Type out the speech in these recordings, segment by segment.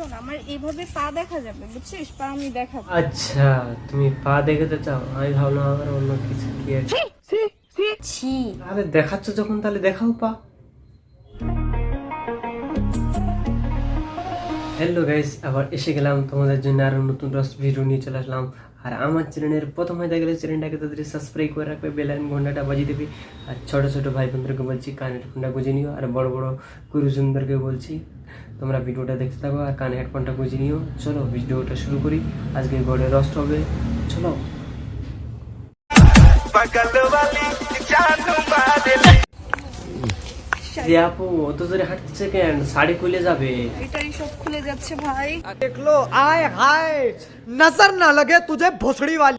শোন আমার এইভাবে পা দেখা যাবে বুঝছিস? পা আমি দেখাবো। আচ্ছা তুমি পা দেখাতে চাও? আমি ভাবলাম আমার অন্য কিছু কি আছে। ছি। আরে দেখাচ্ছ যখন তাহলে দেখাও পা। হ্যালো গাইস আবার এসে গেলাম তোমাদের জন্য আরও নতুন রস ভিডিও নিয়ে চলে আসলাম। আর আমার চ্যানেলের প্রথম হয়ে গেলে চ্যানেলটাকে তাদের সাবস্ক্রাইব করে রাখবে বেলাইন ঘন্টাটা বাজিয়ে দেবে। আর ছোট ছোট ভাই বোনদেরকে বলছি, কানের হেডফোনটা গুঁজে নিও। আর বড় বড় গুরুজনদেরকে বলছি, তোমরা ভিডিওটা দেখতে থাকো আর কানে হেডফোনটা গুঁজে নিও। চলো ভিডিওটা শুরু করি। আজকে গড়ে রস্ট হবে, চলো। শাড়ি খুলে যাবে। ভাই। দেখল আয় নজর না লাগে তুঝে ভোসড়ি वाली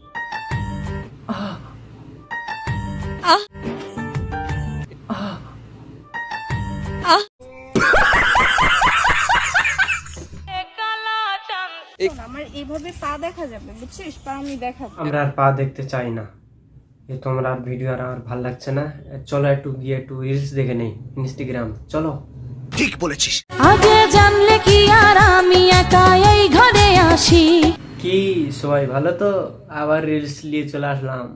আমার এইভাবে পা দেখা যাবে বুঝছিস? পা আমি দেখাবো। আমরা আর পা দেখতে চাই না। এ তোমরা আর ভিডিও আর আমার ভালো লাগছে না চলো একটু গিয়ে একটু রিলস দেখে নেই ইনস্টাগ্রাম চলো। ঠিক বলেছিস। আগে জানলে কি আর আমি একা এই ঘরে আসি? কি সবাই ভালো তো? আবার রিলস নিয়ে চলে আসলাম।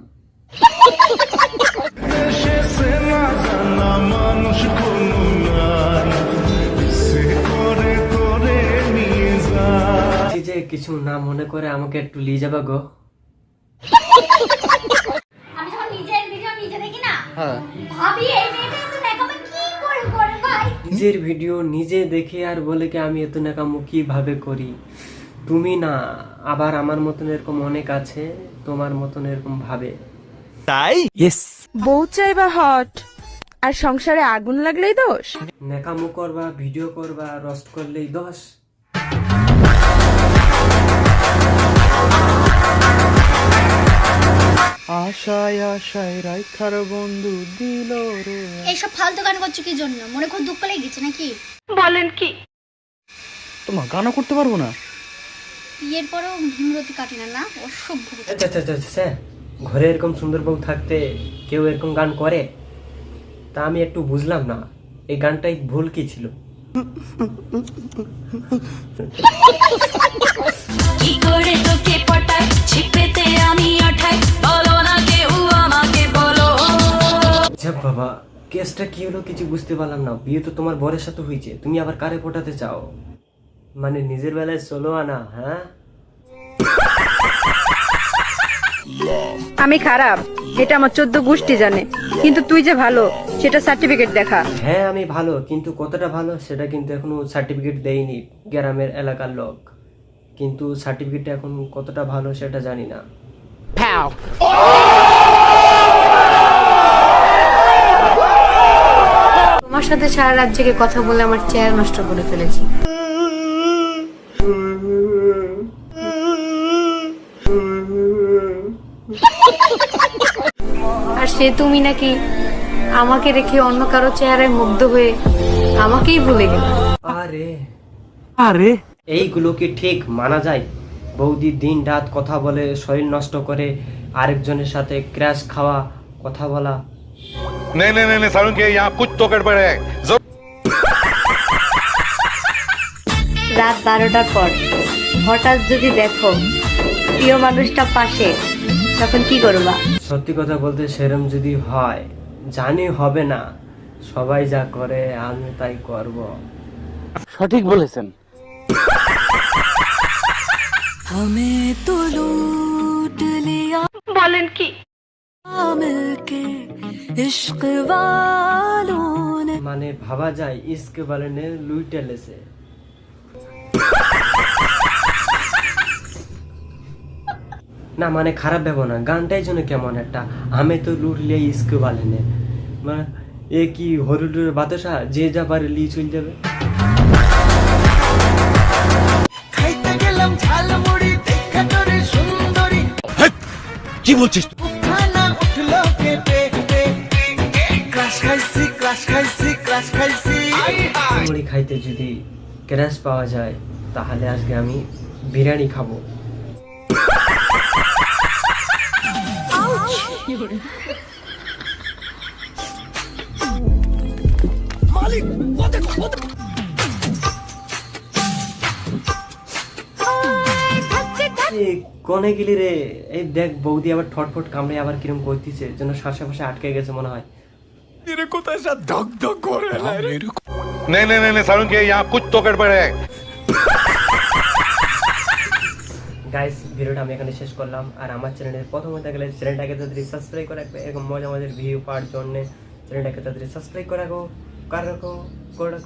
যে কিছু না মনে করে আমাকে একটু নিয়ে যাবা গো আমি যখন নিজের ভিডিও নিজে দেখি না ভাবি এই মেয়েটা এত মেকআপে কি করে করে ভাই? নিজের ভিডিও নিজে দেখে আর বলে কি আমি এত নাকামো কীভাবে করি? তুমি না আবার আমার মতন এরকম অনেক আছে তোমার মতন এরকম ভাবে। তাই? বউ চাইবা হট আর সংসারে আগুন লাগলেই দোষ? নেকামো করবা ভিডিও করবা রস্ট করলেই দশ আশায় আশায় রাইখার বন্ধু দিল রে। এইসব ফালতু গান করছ কি জন্য? মনে খুব দুঃখ লেগে গেছে নাকি? বলেন কি? তোমার গানও করতে পারব না? বিয়ের পরেও ভীমরতি কাটে না না? অসভ্য। আচ্ছা আচ্ছা আচ্ছা ঘরে এরকম সুন্দর বউ থাকতে কেউ এরকম গান করে? তা আমি একটু বুঝলাম না এই গানটাই ভুল কি ছিল? কি করে তোকে পটাই বাবা কেসটা কি হলো কিছু বুঝতে পারলাম না। বিয়ে তো তোমার বরের সাথে হয়েছে তুমি আবার কারে পটাতে চাও? মানে নিজের বেলায় চলো আনা হ্যাঁ? আমি খারাপ এটা আমার চোদ্দ গোষ্ঠী জানে। কিন্তু তুই যে ভালো সেটা সার্টিফিকেট দেখা। হ্যাঁ আমি ভালো কিন্তু কতটা ভালো সেটা কিন্তু এখনও সার্টিফিকেট দেয়নি গ্রামের এলাকার লোক। কিন্তু সার্টিফিকেটটা এখন কতটা ভালো সেটা জানি না। তোমার সাথে সারা রাত জেগে কথা বলে আমার চেয়ার নষ্ট করে ফেলেছি। আর সে তুমি নাকি আমাকে রেখে অন্য কারও চেহারায় মুগ্ধ হয়ে আমাকেই ভুলে গেলে। আরে। আরে। এইগুলো কি ঠিক মানা যায়? বৌদি দিন রাত কথা বলে শরীর নষ্ট করে আরেকজনের সাথে ক্র্যাশ খাওয়া কথা বলা। नहीं नहीं नहीं नहीं सारुण के यहाँ कुछ तो गड़बड़ है जरूर রাত বারোটার পর হঠাৎ যদি দেখো প্রিয় মানুষটা পাশে তখন কি করবা সত্যি কথা বলতে সেরম যদি হয় জানি হবে না সবাই যা করে আমি তাই করব সঠিক বলেছেন মানে ভাবা যায় ইসকে বালেনে লুইটে লেছে। না মানে খারাপ ভেবো না গানটাই জন্য কেমন একটা আমি তো লুটলে ইসকে বালেনে। মানে এ কি হরুডুর বাতাসা? যে যা পারে লি চল যাবে। খাইতে গেলাম ঝালমুড়ি দেখা তোরে সুন্দরী। কি বলছিস খাইছি ক্রাশ খাইছি মুড়ি খাইতে যদি ক্র্যাশ পাওয়া যায় তাহলে আজকে আমি বিরিয়ানি খাব। কনে গেলি রে? এই দেখ বৌদি আবার ঠটফট কামড়ে আবার কিরম করতেছে যেন শ্বাসে ফাঁসে আটকে গেছে মনে হয়। नहीं नहीं नहीं नहीं सारुण के यहाँ कुछ तो गड़बड़ है গাইস ভিডিওটা আমি এখানে শেষ করলাম আর আমার চ্যানেলের প্রথম হতে গেলে চ্যানেলটাকে তাড়াতাড়ি সাবস্ক্রাইব করে রাখবে এরকম মজা মজার ভিডিও পাওয়ার জন্য চ্যানেলটাকে তাড়াতাড়ি সাবস্ক্রাইব করে রাখো কার রাখো করে রাখো